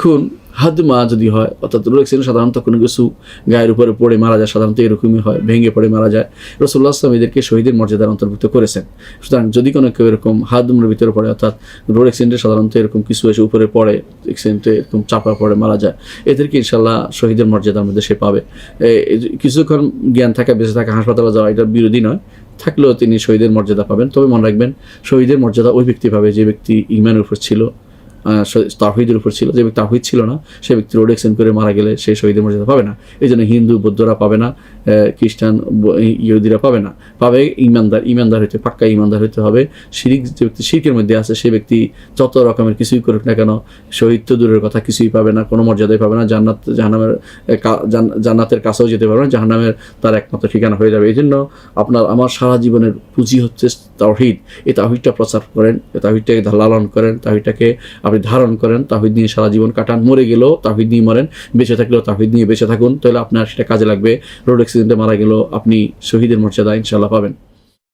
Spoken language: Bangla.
খুন, হাদমা যদি হয়, অর্থাৎ অ্যাক্সিডেন্ট সাধারণত কোনো কিছু গায়ের উপরে পড়ে মারা যায়, সাধারণত এরকমই হয়, ভেঙে পড়ে মারা যায়। রসুল্লাহ আসলাম এদেরকে শহীদের মর্যাদার অন্তর্ভুক্ত করেছেন। সুতরাং যদি কোনো কেউ এরকম হাদমের ভিতরে পড়ে, অর্থাৎ রোড অ্যাক্সিডেন্টে সাধারণত এরকম কিছু এসে উপরে পড়ে অ্যাক্সিডেন্টে এরকম চাপা পড়ে মারা যায়, এদেরকে ইনশাল্লাহ শহীদের মর্যাদার মধ্যে সে পাবে। কিছুক্ষণ জ্ঞান থাকা, বেঁচে থাকা হাসপাতালে যাওয়া এটা বিরোধী নয়, থাকলেও তিনি শহীদের মর্যাদা পাবেন। তবে মনে রাখবেন, শহীদের মর্যাদা ওই ব্যক্তি পাবে যে ব্যক্তি ইমানের উপর ছিল। তাহিদের উপর ছিল। যে ব্যক্তি তাহিদ ছিল না, সে ব্যক্তি রোড অ্যাক্সিডেন্ট করে মারা গেলে সে শহীদের মর্যাদা পাবে না। এই জন্য হিন্দু, বৌদ্ধরা পাবে না খ্রিস্টান ইহুদিরা পাবে না। পাবে ইমানদার ইমানদার হইতে, পাক্কা ইমানদার হইতে হবে। শিরিক, যে ব্যক্তি শিরকের মধ্যে আছে, সে ব্যক্তি যত রকমের কিছুই করুক না কেন, শহীদ তো দূরের কথা, কিছুই পাবে না, কোনো মর্যাদাই পাবে না, জান্নাত জান- জান্নাতের কাছেও যেতে পারবে না, জাহান্নামের তার একমাত্র ঠিকানা হয়ে যাবে। এই জন্য আপনার, আমার সারা জীবনের পুঁজি হচ্ছে তাওহিদ। এই তাহিদটা প্রচার করেন তাহিদটাকে লালন করেন তাহিদটাকে আপনি ধারণ করেন, তাহিদ নিয়ে সারা জীবন কাটান, মরে গেলেও তাহিদ নিয়ে মরেন, বেঁচে থাকলেও তাহিদ নিয়ে বেঁচে থাকুন, তাহলে আপনার সেটা কাজে লাগবে। রোড অ্যাক্সিডেন্টে মারা গেলেও আপনি শহীদের মর্যাদা ইনশাল্লাহ পাবেন।